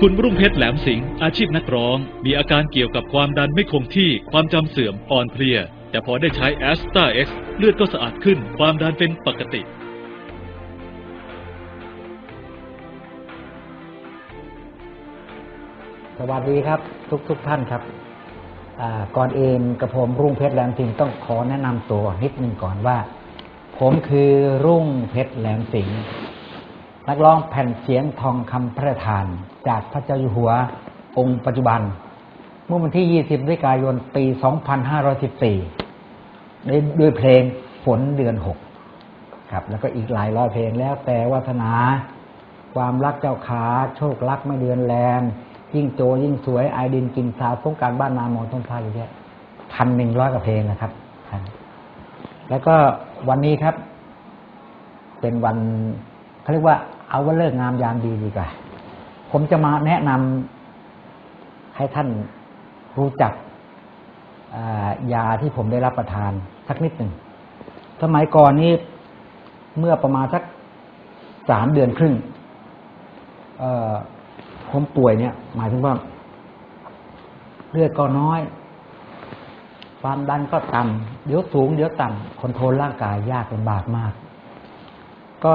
คุณรุ่งเพชรแหลมสิงห์อาชีพนักร้อง มีอาการเกี่ยวกับความดันไม่คงที่ความจำเสื่อมอ่อนเพลีย แต่พอได้ใช้แอสตาเอ็กซ์เลือดก็สะอาดขึ้น ความดันเป็นปกติ สวัสดีครับทุกทุกท่านครับอ่าก่อนเองกระผมรุ่งเพชรแหลมสิงห์ต้องขอแนะนำตัวนิดนึงก่อนว่า ผมคือรุ่งเพชรแหลมสิงห์นักร้องแผ่นเสียงทองคำพระทาน จากพระเจ้าอยู่หัวองค์ปัจจุบัน เมื่อวันที่ 20พฤศจิกายน ปี 2514ด้ด้วยเพลงฝนเดือนหกครับ แล้วก็อีกหลายร้อยเพลงแล้วแต่วัฒนา ความรักเจ้าขา โชครักไม่เดือนแลนยิ่งโจยิ่งสวยไอดินกินสาวสงการบ้านนามอต้นพายอย่างเงี้ยพันหนึ่งร้อยกว่าเพลงนะครับครับ แล้วก็วันนี้ครับ เป็นวันเขาเรียกว่าเอาว่าเลิกงามยามดีดีกว่า ผมจะมาแนะนำให้ท่านรู้จักยาที่ผมได้รับประทาน สักนิดหนึ่งสมัยก่อนนี้เมื่อประมาณสักสามเดือนครึ่งผมป่วยเนี่ย หมายถึงว่า เลือดก็น้อย ความดันก็ต่ำเดี๋ยวสูง เดี๋ยวต่ำคอนโทรลร่างกายยากลำบากมาก ก็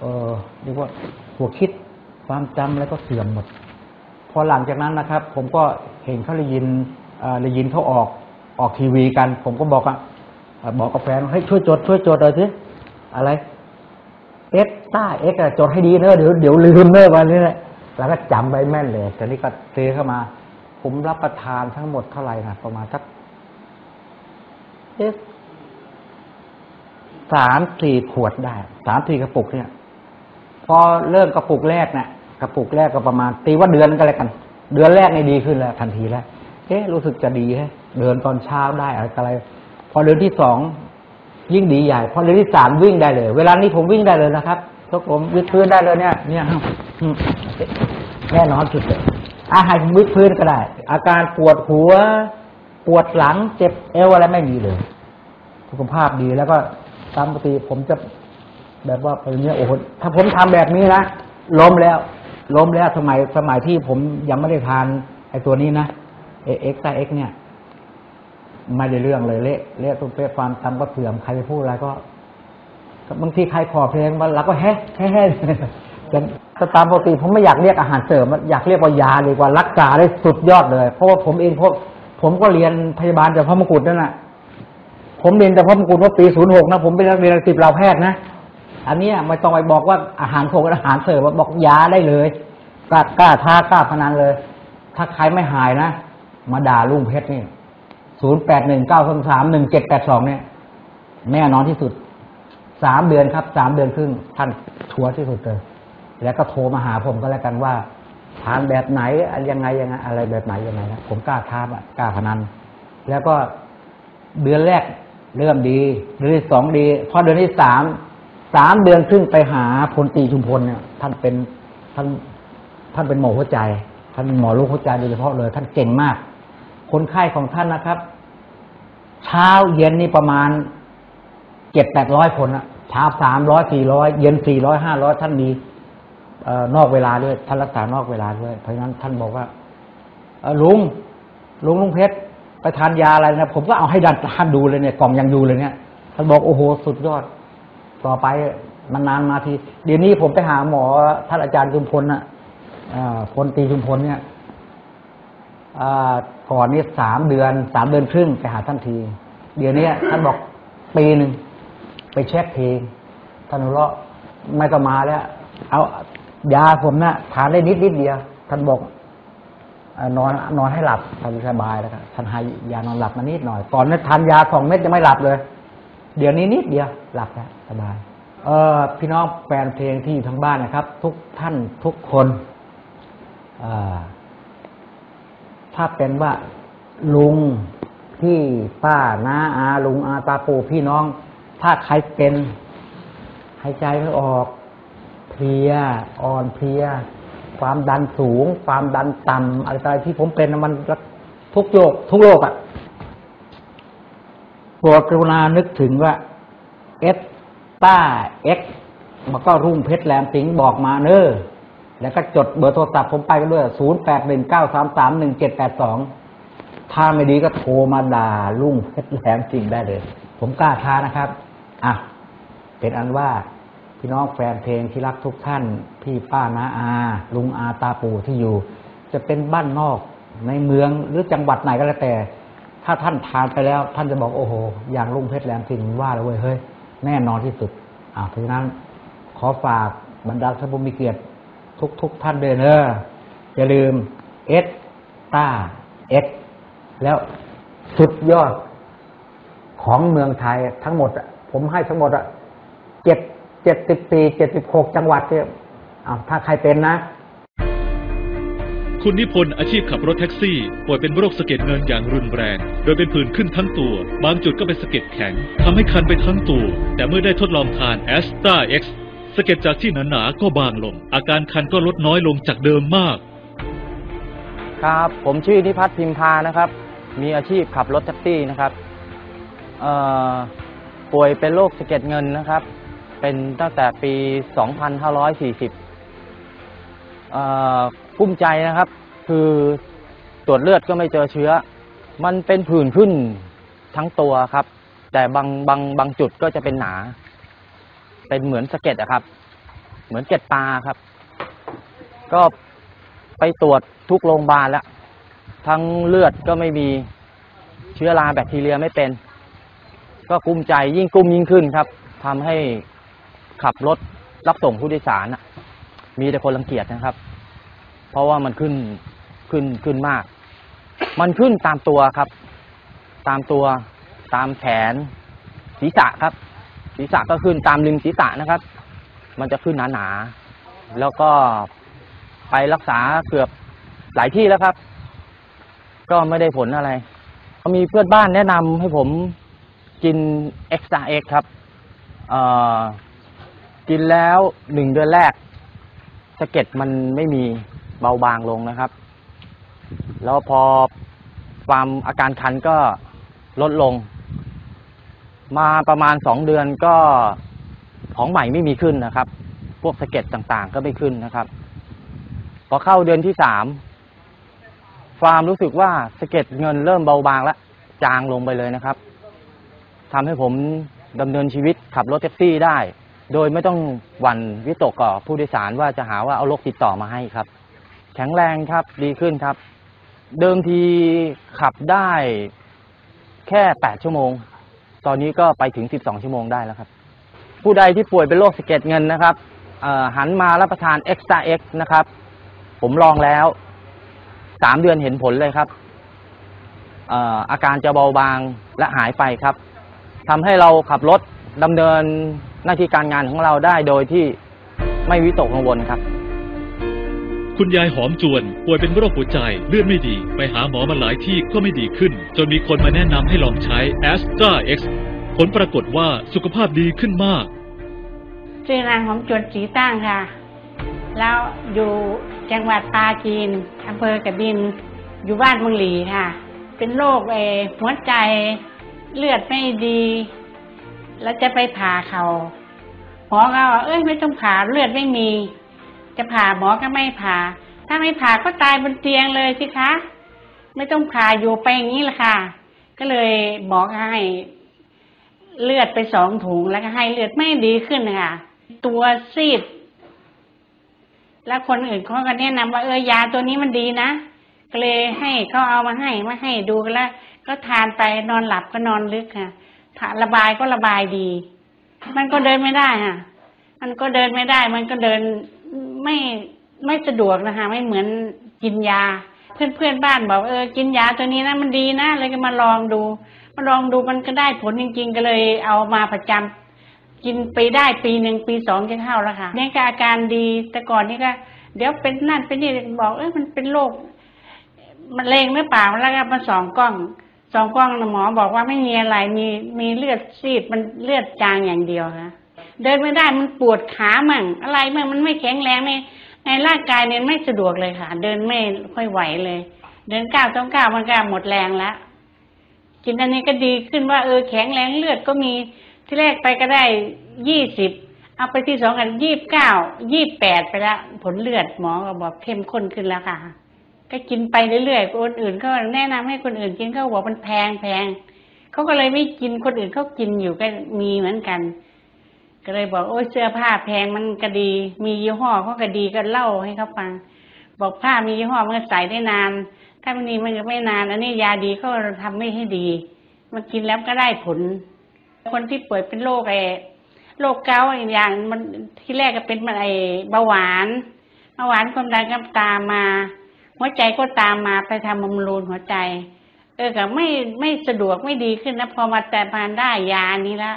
เออเรียกว่าหัวคิดความจำแล้วก็เสื่อมหมด พอหลังจากนั้นนะครับ ผมก็เห็นเขาได้ยินเอ่อได้ยินเขาออกออกทีวีกัน ผมก็บอกอะเอ่อบอกกับแฟนให้ช่วยจดช่วยจดเลยสิอะไรเอ็กต้าเอ็กจดให้ดีเนอะเดี๋ยวเดี๋ยวลืมเนอะวันนี้แหละแล้วก็จำไว้แม่นเลยแต่นี่ก็เทเข้ามา ผมรับประทานทั้งหมดเท่าไหร่นะประมาณสักเอ๊ะสามสี่ขวดได้สามสี่กระปุกเนี่ย พอเริ่มกระปุกแรกนี่ยกระปุกแรกก็ประมาณ ตีว่าเดือนก็แล้วกัน เดือนแรกในดีขึ้นแล้วทันทีแล้วเอ๊ะรู้สึกจะดีฮะเดินตอนเช้าได้อะไรอะไร พอเดือนที่สองยิ่งดีใหญ่ พอเดือนที่สามวิ่งได้เลย เวลานี้ผมวิ่งได้เลยนะครับทุกผมวิดพื้นได้เลยเนี่ย เนี่ยแน่นอนสุดเลยอาหารวิดพื้นก็ได้ อาการปวดหัว ปวดหลัง เจ็บเอวอะไรไม่มีเลยสุขภาพดีแล้วก็ตามปกติผมจะ แบบว่าเป็นเนี้ยโอ้โหถ้าผมทำแบบนี้นะล้มแล้ว ล้มแล้วสมัยสมัยที่ผมยังไม่ได้ทานไอ้ตัวนี้นะเอ็กซ์เอ็กเนี่ยไม่ได้เรื่องเลยเละเละตุ้มเป๊ะความจำก็เสื่อมใครจะพูดอะไรก็บางทีใครขอเพลงมาเราก็แฮ่แฮ่แฮ่แต่ถ้าตามปกติผมไม่อยากเรียกอาหารเสริม อยากเรียกว่ายาดีกว่ารักษาได้สุดยอดเลย เพราะว่าผมเองพวกผมก็เรียนพยาบาลจากพระมงกุฎนั่นแหละผมเรียนจากพระมงกุฎว่าปีศูนย์หกนะผมเป็นนักเรียนสิบเราแพทย์นะ อันนี้ไม่ต้องไปบอกว่าอาหารโคกบอาหารเสริมบอกยาได้เลยกล้ากล้าท้ากล้าพนันเลย ถ้าใครไม่หายนะมาด่าลุงเพชรนี่ศูนย์แปดหนึ่งเก้าสามหนึ่งเจ็ดแปดสองเนี่ยแน่นอนที่สุดสามเดือนครับสามเดือนครึ่งท่านชัวร์ที่สุดเลยแล้วก็โทรมาหาผมก็แล้วกันว่าทานแบบไหนอะไรยังไงยังไงอะไรแบบไหนยังไงนะผมกล้าท้าอะกล้าพนัน แล้วก็เดือนแรกเริ่มดี เดือนที่สองดี พอเดือนที่สาม สามเดือนครึ่งไปหาพลตีชุมพลเนี่ยท่านเป็นท่านท่านเป็นหมอหัวใจ ท่านเป็นหมอโรคหัวใจโดยเฉพาะเลย ท่านเก่งมาก คนไข้ของท่านนะครับ เช้าเย็นนี่ประมาณเจ็ดแปดร้อยคนอะเช้าสามร้อยสี่ร้อยเย็นสี่ร้อยห้าร้อยท่านมีเอ่อนอกเวลาด้วย ท่านรักษานอกเวลาด้วย เพราะฉะนั้นท่านบอกว่าเออลุงลุงลุงเพชรไปทานยาอะไรนะผมก็เอาให้ดันท่านดูเลยเนี่ยกล่องยังดูเลยเนี่ยท่านบอกโอ้โหสุดยอด ต่อไปมันนานมาที เดี๋ยวนี้ผมไปหาหมอท่านอาจารย์ชุมพลน่ะอ่าพลตรีชุมพลเนี่ยอก่อนนี้สามเดือนสามเดือนครึ่งไปหาท่านที เดี๋ยวนี้ท่านบอกปีหนึ่งไปเช็คทีท่านเราะไม่ต้องมาแล้ว เอายาผมนะ่ะทานได้นิดนิดเดียว ท่านบอกอนอนนอนให้หลับท่านสบายแล้วครับท่านให้ยานอนหลับมานิดหน่อยก่อนนั้นทานยาสองเม็ดจะไม่หลับเลย เดี๋ยวนี้นิดเดียวหลับแล้วสบาย เออพี่น้องแฟนเพลงที่อยู่ทางบ้านนะครับ ทุกท่านทุกคนอถ้าเป็นว่าลุงพี่ป้าน้าอาลุงอาตาปู่พี่น้อง ถ้าใครเป็นหายใจไม่ออก เพลียอ่อนเพลีย ความดันสูง ความดันต่ำอะไรต่างที่ผมเป็นมันทุกโยกทุกโรคอะ่ะ รดกรุณานึกถึงว่าเอสต้าเอ็กมันก็รุ่งเพชรแหลมสิงบอกมาเนอแล้วก็จดเบอร์โทรศัพท์ผมไปกันด้วยศูนย์แปดหนึ่งเก้าสามสามหนึ่งเจ็ดแปดสองถ้าไม่ดีก็โทรมาด่าลุงเพชรแหลมจริงได้เลย ผมกล้าท้านะครับ อะ เป็นอันว่าพี่น้องแฟนเพลงที่รักทุกท่าน พี่ป้านาอา ลุงอาตาปู่ที่อยู่ จะเป็นบ้านนอกในเมืองหรือจังหวัดไหนก็แล้วแต่ ถ้าท่านทานไปแล้ว ท่านจะบอกโอ้โห อย่างลุงเพชรแหลมจริงว่าเลยเว้ยเฮ้ยแน่นอนที่สุดอ่าเพราะฉะนั้นขอฝากบรรดาท่านผู้มีเกียรติทุกทุกๆท่านเลยเนอะอย่าลืมเอสตาเอ็กแล้วสุดยอดของเมืองไทยทั้งหมดผมให้ทั้งหมดอะเจ็ดเจ็ดสิบสี่เจ็ดสิบหกจังหวัดเนี่ยเอาถ้าใครเป็นนะ คุณนิพนธ์อาชีพขับรถแท็กซี่ป่วยเป็นโรคสะเก็ดเงินอย่างรุนแรง โดยเป็นผื่นขึ้นทั้งตัว บางจุดก็เป็นสะเก็ดแข็งทำให้คันไปทั้งตัว แต่เมื่อได้ทดลองทานแอสตาเอ็กซ์สะเก็ดจากที่หนาๆก็บางลง อาการคันก็ลดน้อยลงจากเดิมมาก ครับ ผมชื่อนิพัฒน์พิมพานะครับ มีอาชีพขับรถแท็กซี่นะครับป่วยเป็นโรคสะเก็ดเงินนะครับ เป็นตั้งแต่ปี 2540เอ่อ กุ้มใจนะครับ คือตรวจเลือดก็ไม่เจอเชื้อ มันเป็นผื่นขึ้นทั้งตัวครับ แต่บางบางบางจุดก็จะเป็นหนา เป็นเหมือนสะเก็ดอะครับ เหมือนเกล็ดปลาครับ ก็ไปตรวจทุกโรงพยาบาลแล้ว ทั้งเลือดก็ไม่มีเชื้อราแบคทีเรียไม่เป็น ก็กุ้มใจยิ่งกุ้มยิ่งขึ้นครับทำให้ขับรถรับส่งผู้โดยสารมีแต่คนรังเกียจนะครับ เพราะว่ามันขึ้นขึ้นขึ้นมาก มันขึ้นตามตัวครับ ตามตัวตามแขนศีรษะครับ ศีรษะก็ขึ้นตามริมศีรษะนะครับ มันจะขึ้นหนาๆแล้วก็ไปรักษาเกือบหลายที่แล้วครับ ก็ไม่ได้ผลอะไรมีเพื่อนบ้านแนะนำให้ผมกินเอ็กซ์ตาเอ็กครับกินแล้วหนึ่งเดือนแรกสะเก็ดมันไม่มี เบาบางลงนะครับ แล้วพอความอาการคันก็ลดลง มาประมาณสองเดือนก็ของใหม่ไม่มีขึ้นนะครับ พวกสะเก็ดต่างๆ ก็ไม่ขึ้นนะครับ พอเข้าเดือนที่สามความรู้สึกว่าสะเก็ดเงินเริ่มเบาบางแล้วจางลงไปเลยนะครับทำให้ผมดำเนินชีวิตขับรถแท็กซี่ได้ โดยไม่ต้องหวั่นวิตกกับผู้โดยสารว่าจะหาว่าเอาโรคติดต่อมาให้ครับ แข็งแรงครับดีขึ้นครับ เดิมทีขับได้แค่แปดชั่วโมง ตอนนี้ก็ไปถึงสิบสองชั่วโมงได้แล้วครับ ผู้ใดที่ป่วยเป็นโรคสะเก็ดเงินนะครับหันมารับประทาน Extra X นะครับ ผมลองแล้วสามเดือนเห็นผลเลยครับเอ่ออาการจะเบาบางและหายไปครับทำให้เราขับรถดำเนินหน้าที่การงานของเราได้โดยที่ไม่วิตกกังวลครับ คุณยายหอมจวนป่วยเป็นโรคหัวใจเลือดไม่ดี ไปหาหมอมาหลายที่ก็ไม่ดีขึ้น จนมีคนมาแนะนำให้ลองใช้ a s t r a X ผลปรากฏว่าสุขภาพดีขึ้นมากชื่อนางหอมจวนสีตั้งค่ะ แล้วอยู่จังหวัดปาจีนอำเภอกระบิน อยู่บ้านเมืองหลีค่ะ เป็นโรคเออหัวใจเลือดไม่ดี แล้วจะไปผ่าเขาหมอก็ว่าเอ้ยไม่ต้องผ่าเลือดไม่มี จะผ่าหมอก็ไม่ผ่า ถ้าไม่ผ่าก็ตายบนเตียงเลยสิคะ ไม่ต้องผ่าอยู่ไปอย่างนี้ละค่ะ ก็เลยหมอกให้เลือดไปสองถุงแล้วก็ให้เลือดไม่ดีขึ้นค่ะ ตัวซีด แล้วคนอื่นเขาก็แนะนำว่าเออยาตัวนี้มันดีนะก็เลยให้เขาเอามาให้มาให้ดูกันแล้วก็ทานไปนอนหลับก็นอนลึกค่ะถ้าระบายก็ระบายดี มันก็เดินไม่ได้ค่ะ มันก็เดินไม่ได้ มันก็เดิน ไม่ไม่สะดวกนะคะ ไม่เหมือนกินยา เพื่อนเพื่อนบ้านบอกเออกินยาตัวนี้นะมันดีนะเลยก็มาลองดูมาลองดูมันก็ได้ผลจริง ๆ ก็เลยเอามาประจำกินไปได้ปีหนึ่งปีสองจะเข้าแล้วค่ะนี่ก็อาการดีแต่ก่อนนี่ก็ เดี๋ยวเป็นนั่นเป็นนี่บอกเอ้มันเป็นโรคมันเลงหรือเปล่าแล้วก็มาสองกล้องสองกล้องนะหมอบอกว่าไม่มีอะไรมีมีเลือดซีดมันเลือดจางอย่างเดียวค่ะ เดินไม่ได้มันปวดขามั่งอะไรมั่งมันไม่แข็งแรงในในร่างกายเนี่ยไม่สะดวกเลยค่ะ เดินไม่ค่อยไหวเลย เดินก้าวต้องก้าวมันก็หมดแรงแล้วกินอันนี้ก็ดีขึ้นว่า เออแข็งแรงเลือดก็มีที่แรกไปก็ได้ยี่สิบเอาไปที่สองกันยี่บเก้ายี่บแปดไปแล้วผลเลือดหมอก็บอกเข้มข้นขึ้นแล้วค่ะ ก็กินไปเรื่อยๆคนอื่นก็แนะนำให้คนอื่นกินเขาบอกมันแพงแพงเขาก็เลยไม่กินคนอื่นเขากินอยู่ก็มีเหมือนกัน ก็เลยบอกโอ้ยเสื้อผ้าแพงมันก็ดี มียี่ห้อเขาก็ดีก็เล่าให้เขาฟัง บอกผ้ามียี่ห้อมันก็ใส่ได้นาน ถ้ามันนี้มันก็ไม่นาน อันนี้ยาดีเขาทำไม่ให้ดี มันกินแล้วก็ได้ผล คนที่ป่วยเป็นโรคไอ้โรคเกาต์อีกอย่างมันที่แรกก็เป็นมันไอ้เบาหวานเบาหวานความดันก็ตามมา หัวใจก็ตามมาไปทำบำรุงหัวใจ เออก็ไม่ไม่สะดวกไม่ดีขึ้นนะพอมาแต่พานได้ยานี้ละ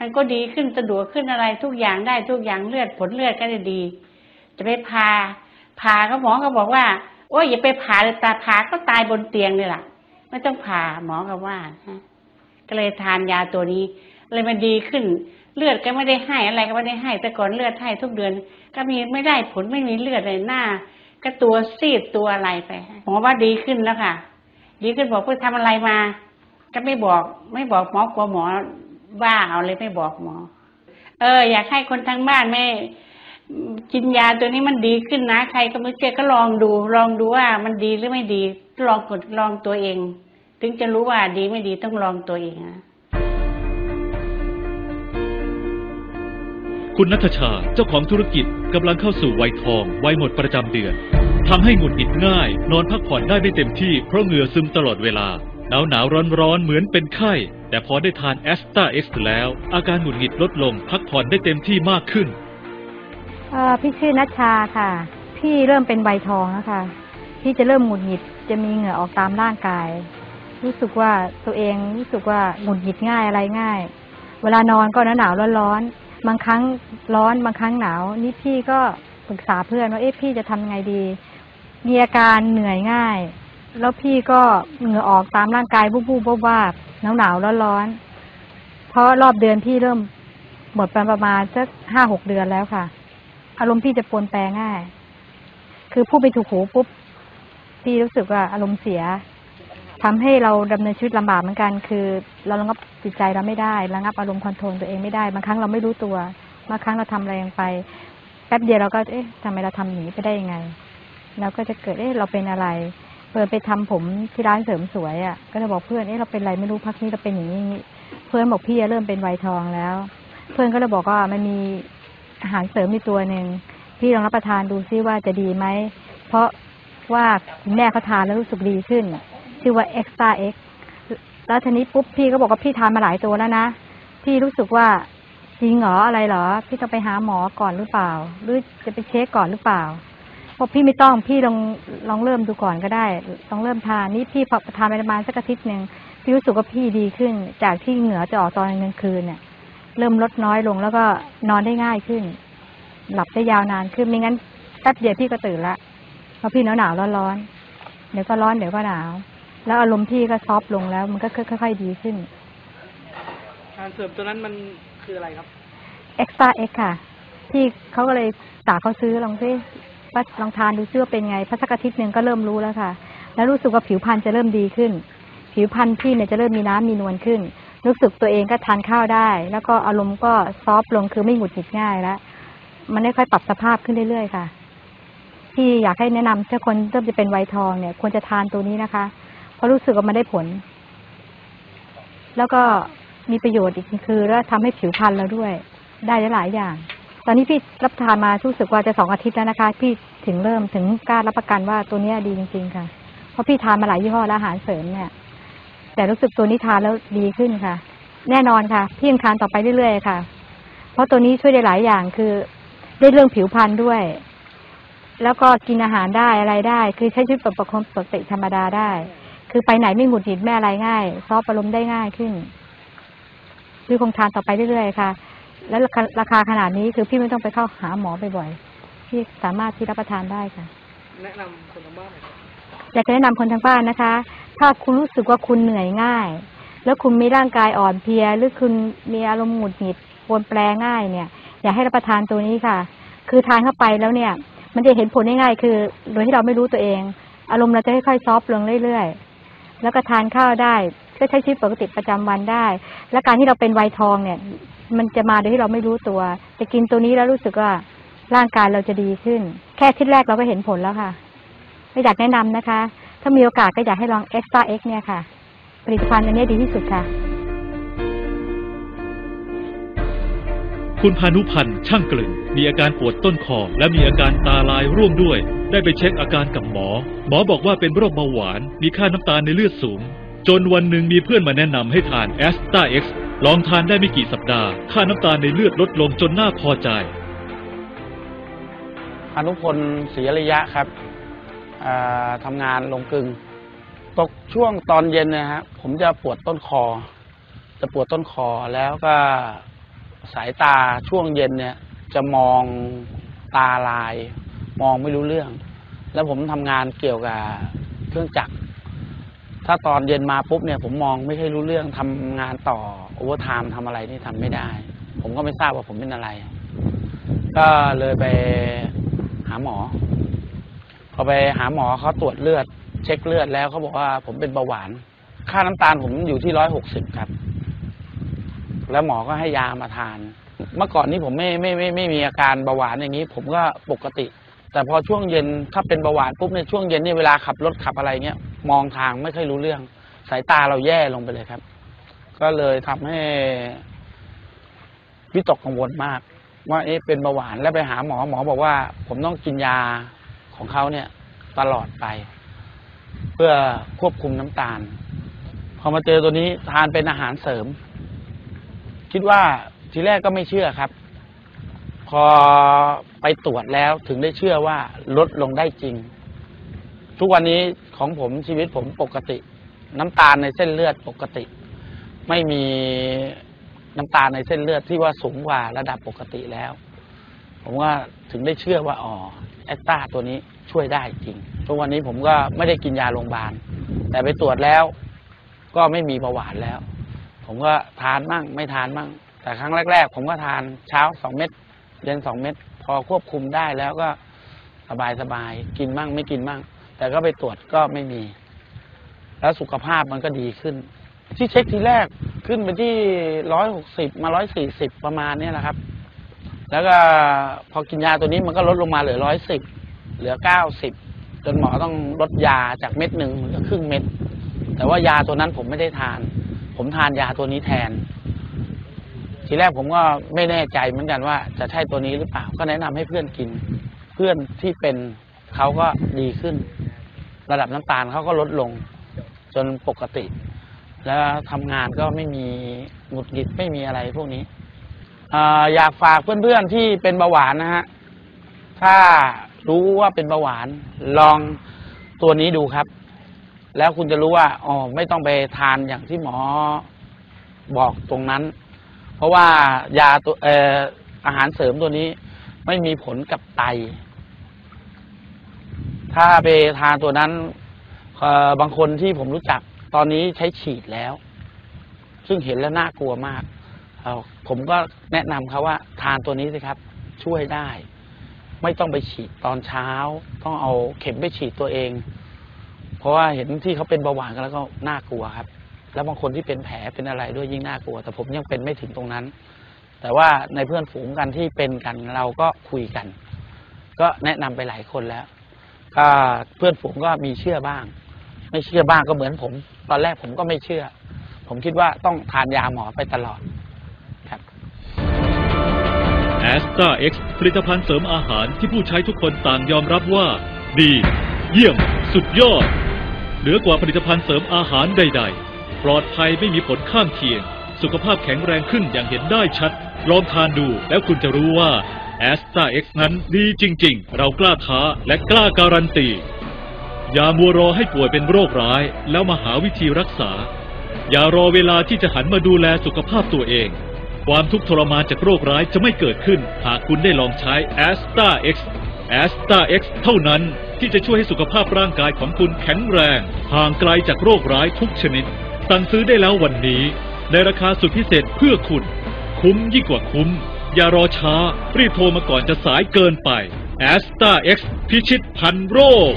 มันก็ดีขึ้นสะดวกขึ้นอะไรทุกอย่างได้ทุกอย่างเลือดผลเลือดก็จะดี จะไปพาพาก็หมอก็บอกว่า โอ้ยอย่าไปผ่าเลยตาผ่าก็ตายบนเตียงเลยล่ะ ไม่ต้องผ่าหมอก็ว่านะก็เลยทานยาตัวนี้เลยมันดีขึ้น เลือดก็ไม่ได้ให้อะไรก็ไม่ได้ให้ แต่ก่อนเลือดให้ทุกเดือน ก็มีไม่ได้ผลไม่มีเลือดเลยหน้า ก็ตัวซีดตัวอะไรไปหมอว่าดีขึ้นแล้วค่ะ ดีขึ้นบอกเพื่อทำอะไรมา ก็ไม่บอก ไม่บอกหมอกลัวหมอ ว่าเอาเลยไม่บอกหมอ เออ อยากให้คนทางบ้านไม่กินยาตัวนี้มันดีขึ้นนะ ใครก็ไม่เชื่อก็ลองดู ลองดูว่ามันดีหรือไม่ดี ลองกดลองตัวเอง ถึงจะรู้ว่าดีไม่ดีต้องลองตัวเองนะคุณนัทชาเจ้าของธุรกิจกำลังเข้าสู่วัยทองวัยหมดประจำเดือนทำให้หงุดหงิดง่าย นอนพักผ่อนได้ไม่เต็มที่เพราะเหงื่อซึมตลอดเวลา หนาวหนาวร้อนร้อนเหมือนเป็นไข้ แต่พอได้ทานแอสตาเอ็กซ์แล้ว อาการหงุดหงิดลดลง พักผ่อนได้เต็มที่มากขึ้นพี่ชื่อนัชชาค่ะ พี่เริ่มเป็นใบทองแล้วค่ะ พี่จะเริ่มหงุดหงิดจะมีเหงื่อออกตามร่างกาย รู้สึกว่าตัวเองรู้สึกว่าหงุดหงิดง่ายอะไรง่าย เวลานอนก็หนาวหนาวร้อนร้อนบางครั้งร้อนบางครั้งหนาว นี่พี่ก็ปรึกษาเพื่อนว่าเอ๊ะพี่จะทำไงดี มีอาการเหนื่อยง่าย แล้วพี่ก็เหงื่อออกตามร่างกายบูบบูบวาบหนาวหนาวร้อนร้อนๆเพราะรอบเดือนพี่เริ่มหมดไปประมาณสักห้าหกเดือนแล้วค่ะ อารมณ์พี่จะปนแปรง่าย คือพูดไปถูกหูปุ๊บพี่รู้สึกว่าอารมณ์เสียทำให้เราดำเนินชีวิตลำบากเหมือนกัน คือ เราระงับจิตใจเราไม่ได้ระงับอารมณ์คอนโทรลตัวเองไม่ได้บางครั้งเราไม่รู้ตัวบางครั้งเราทำอะไรลงไป แป๊บเดียวเราก็เอ๊ะทำไมเราทำอย่างนี้ไปได้ยังไงเราก็จะเกิดเอ๊ะเราเป็นอะไร เปิดไปทำผมที่ร้านเสริมสวยอะ่ะ ก็จะบอกเพื่อน เอ๊ะเราเป็นไรไม่รู้พักนี้เราเป็นอย่างนี้ เพื่อนบอกพี่เริ่มเป็นไวทองแล้ว เพื่อนก็เลยบอกว่ามันมีอาหารเสริมมีตัวหนึ่งพี่ลองรับประทานดูซิว่าจะดีไหม เพราะว่าคุณแม่เขาทานแล้วรู้สึกดีขึ้น ชื่อว่า Extra X แล้วทีนี้ปุ๊บพี่ก็บอกว่าพี่ทานมาหลายตัวแล้วนะ พี่รู้สึกว่าจริงเหรออะไรเหรอ พี่ต้องไปหาหมอก่อนหรือเปล่า หรือจะไปเช็คก่อนหรือเปล่า บอกพี่ไม่ต้องพี่ลองลองเริ่มดูก่อนก็ได้ลองเริ่มทานนี่พี่พอทานไปประมาณสักอาทิตย์หนึ่งพี่รู้สึกว่าพี่ดีขึ้น จากที่เหงื่อจะออกตอนกลางคืนเนี่ย เริ่มลดน้อยลงแล้วก็นอนได้ง่ายขึ้น หลับได้ยาวนานขึ้นไม่งั้นแป๊บเดียวพี่ก็ตื่นละเพราะพี่หนาวหนาวร้อนร้อนๆเดี๋ยวก็ร้อนเดี๋ยวก็หนาว แล้วอารมณ์พี่ก็ซอฟต์ลงแล้ว มันก็ค่อยๆดีขึ้นอาหารเสริมตัวนั้นมันคืออะไรครับ Extra X ค่ะ พี่เขาก็เลยสาเขาซื้อลองซิ ว่าลองทานดูซิว่าเป็นไงพระสักอาทิตย์หนึ่งก็เริ่มรู้แล้วค่ะ แล้วรู้สึกว่าผิวพรรณจะเริ่มดีขึ้น ผิวพรรณพี่เนี่ยจะเริ่มมีน้ำมีนวลขึ้น รู้สึกตัวเองก็ทานข้าวได้ แล้วก็อารมณ์ก็ซอฟต์ลงคือไม่หงุดหงิดง่ายแล้วมันได้ค่อยปรับสภาพขึ้นเรื่อยๆค่ะที่อยากให้แนะนำถ้าคนเริ่มจะเป็นไวทองเนี่ย ควรจะทานตัวนี้นะคะ เพราะรู้สึกว่ามันได้ผล แล้วก็มีประโยชน์อีกคือแล้วทำให้ผิวพรรณเราด้วย ได้หลายอย่าง ตอนนี้พี่รับทานมารู้สึกว่าจะสองอาทิตย์แล้วนะคะ พี่ถึงเริ่มถึงกล้ารับประกันว่าตัวนี้ดีจริง ๆ ค่ะ เพราะพี่ทานมาหลายยี่ห้อแล้วอาหารเสริมเนี่ย แต่รู้สึกตัวนี้ทานแล้วดีขึ้นค่ะ แน่นอนค่ะ พี่ยังทานต่อไปเรื่อยๆค่ะ เพราะตัวนี้ช่วยได้หลายอย่างคือ ได้เรื่องผิวพรรณด้วย แล้วก็กินอาหารได้อะไรได้ คือใช้ชีวิตปกติปกติธรรมดาได้ คือไปไหนไม่หงุดหงิดไม่อะไรง่าย ซอฟอารมณ์ได้ง่ายขึ้นคือคงทานต่อไปเรื่อยๆค่ะ แล้วราคาราคาขนาดนี้คือพี่ไม่ต้องไปเข้าหาหมอบ่อยๆพี่สามารถที่รับประทานได้ค่ะ แนะนำคนทางบ้านหน่อยครับอยากจะแนะนำคนทางบ้านนะคะ ถ้าคุณรู้สึกว่าคุณเหนื่อยง่าย แล้วคุณมีร่างกายอ่อนเพลีย หรือคุณมีอารมณ์หงุดหงิดปรวนแปรง่ายเนี่ย อยากให้รับประทานตัวนี้ค่ะ คือทานเข้าไปแล้วเนี่ย มันจะเห็นผลง่ายๆคือ โดยที่เราไม่รู้ตัวเอง อารมณ์เราจะค่อยๆซอฟต์ลงเรื่อยๆ แล้วก็ทานข้าวได้ก็ใช้ชีวิตปกติประจำวันได้ และการที่เราเป็นวัยทองเนี่ย มันจะมาโดยที่เราไม่รู้ตัว แต่กินตัวนี้แล้วรู้สึกว่าร่างกายเราจะดีขึ้น แค่ที่แรกเราก็เห็นผลแล้วค่ะ ไม่อยากแนะนำนะคะ ถ้ามีโอกาสก็อยากให้ลอง Extra X เนี่ยค่ะ ผลิตภัณฑ์อันนี้ดีที่สุดค่ะ คุณพานุพันธ์ช่างกลึงมีอาการปวดต้นคอและมีอาการตาลายร่วมด้วย ได้ไปเช็คอาการกับหมอ หมอบอกว่าเป็นโรคเบาหวาน มีค่าน้ำตาลในเลือดสูง จนวันหนึ่งมีเพื่อนมาแนะนำให้ทานแอสตาเอ็กซ์ ลองทานได้ไม่กี่สัปดาห์ ค่าน้ำตาลในเลือดลดลงจนน่าพอใจ อนุพลศรีอริยะครับอ่าทำงานลงกลึง ตกช่วงตอนเย็นเนะฮะผมจะปวดต้นคอ จะปวดต้นคอแล้วก็สายตาช่วงเย็นเนี่ย จะมองตาลาย มองไม่รู้เรื่อง แล้วผมทำงานเกี่ยวกับเครื่องจักรถ้าตอนเย็นมาปุ๊บเนี่ย ผมมองไม่ค่อยรู้เรื่องทำงานต่อ โอเวอร์ไทม์ทำอะไรนี่ทำไม่ได้ ผมก็ไม่ทราบว่าผมเป็นอะไร ก็เลยไปหาหมอ พอไปหาหมอเขาตรวจเลือด เช็คเลือดแล้วเขาบอกว่าผมเป็นเบาหวาน ค่าน้ำตาลผมอยู่ที่ร้อยหกสิบครับ แล้วหมอก็ให้ยามาทาน เมื่อก่อนนี้ผมไม่ไม่ไม่ไม่มีอาการเบาหวานอย่างนี้ ผมก็ปกติ แต่พอช่วงเย็นถ้าเป็นเบาหวานปุ๊บเนี่ยช่วงเย็นเนี่ยเวลาขับรถขับอะไรเงี้ยมองทางไม่ค่อยรู้เรื่อง สายตาเราแย่ลงไปเลยครับ ก็เลยทำให้วิตกกังวลมาก ว่าเอ๊ะเป็นเบาหวานแล้วไปหาหมอหมอบอกว่า ผมต้องกินยาของเขาเนี่ย ตลอดไป เพื่อควบคุมน้ำตาล พอมาเจอตัวนี้ทานเป็นอาหารเสริม คิดว่าทีแรกก็ไม่เชื่อครับ พอไปตรวจแล้วถึงได้เชื่อว่าลดลงได้จริง ทุกวันนี้ของผมชีวิตผมปกติ น้ำตาลในเส้นเลือดปกติ ไม่มีน้ำตาลในเส้นเลือดที่ว่าสูงกว่าระดับปกติแล้ว ผมว่าถึงได้เชื่อว่าอ๋อแอสตาตัวนี้ช่วยได้จริงทุกวันนี้ผมก็ไม่ได้กินยาโรงพยาบาล แต่ไปตรวจแล้ว ก็ไม่มีเบาหวานแล้ว ผมก็ทานมั่งไม่ทานมั่ง แต่ครั้งแรก ๆ ผมก็ทานเช้าสองเม็ดเย็นสองเม็ดพอควบคุมได้แล้วก็สบายสบายๆกินมั่งไม่กินมั่ง แต่ก็ไปตรวจก็ไม่มี แล้วสุขภาพมันก็ดีขึ้น ที่เช็คทีแรกขึ้นไปที่ร้อยหกสิบมาร้อยสี่สิบประมาณเนี้ยแหละครับ แล้วก็พอกินยาตัวนี้มันก็ลดลงมาเหลือร้อยสิบเหลือเก้าสิบจนหมอต้องลดยาจากเม็ดหนึ่งเหลือครึ่งเม็ด แต่ว่ายาตัวนั้นผมไม่ได้ทาน ผมทานยาตัวนี้แทน ทีแรกผมก็ไม่แน่ใจเหมือนกันว่าจะใช่ตัวนี้หรือเปล่า ก็แนะนำให้เพื่อนกิน เพื่อนที่เป็นเขาก็ดีขึ้น ระดับน้ำตาลเขาก็ลดลงจนปกติ แล้วทำงานก็ไม่มีหงุดหงิดไม่มีอะไรพวกนี้ออยากฝากเพื่อนๆที่เป็นเบาหวานนะฮะ ถ้ารู้ว่าเป็นเบาหวาน ลองตัวนี้ดูครับ แล้วคุณจะรู้ว่าอ๋อไม่ต้องไปทานอย่างที่หมอบอกตรงนั้น เพราะว่ายาตัวเอ่ออาหารเสริมตัวนี้ไม่มีผลกับไต ถ้าไปทานตัวนั้นบางคนที่ผมรู้จัก ตอนนี้ใช้ฉีดแล้ว ซึ่งเห็นแล้วน่ากลัวมากผมก็แนะนำเขาว่าทานตัวนี้สิครับ ช่วยได้ ไม่ต้องไปฉีดตอนเช้า ต้องเอาเข็มไปฉีดตัวเอง เพราะว่าเห็นที่เขาเป็นเบาหวานกันแล้วก็น่ากลัวครับ แล้วบางคนที่เป็นแผลเป็นอะไรด้วยยิ่งน่ากลัว แต่ผมยังเป็นไม่ถึงตรงนั้น แต่ว่าในเพื่อนฝูงกันที่เป็นกันเราก็คุยกัน ก็แนะนำไปหลายคนแล้วก็เพื่อนฝูงก็มีเชื่อบ้าง ไม่เชื่อบ้างก็เหมือนผม ตอนแรกผมก็ไม่เชื่อ ผมคิดว่าต้องทานยาหมอไปตลอดครับ a s t a X ผลิตภัณฑ์เสริมอาหารที่ผู้ใช้ทุกคนต่างยอมรับว่า ดี เยี่ยม สุดยอด เหนือกว่าผลิตภัณฑ์เสริมอาหารใด ๆ ปลอดภัยไม่มีผลข้างเคียง สุขภาพแข็งแรงขึ้นอย่างเห็นได้ชัด ลองทานดูแล้วคุณจะรู้ว่า a s t a X นั้นดีจริง ๆ เรากล้าท้าและกล้าการันตี อย่ามัวรอให้ป่วยเป็นโรคร้าย แล้วมาหาวิธีรักษา อย่ารอเวลาที่จะหันมาดูแลสุขภาพตัวเอง ความทุกข์ทรมานจากโรคร้ายจะไม่เกิดขึ้น หากคุณได้ลองใช้ a s t a X a s t a X เท่านั้นที่จะช่วยให้สุขภาพร่างกายของคุณแข็งแรง ห่างไกลจากโรคร้ายทุกชนิด สั่งซื้อได้แล้ววันนี้ ในราคาสุดพิเศษเพื่อคุณ คุ้มยิ่งกว่าคุ้ม อย่ารอช้า รีบโทรมาก่อนจะสายเกินไป a s t a X พิชิตพันโรค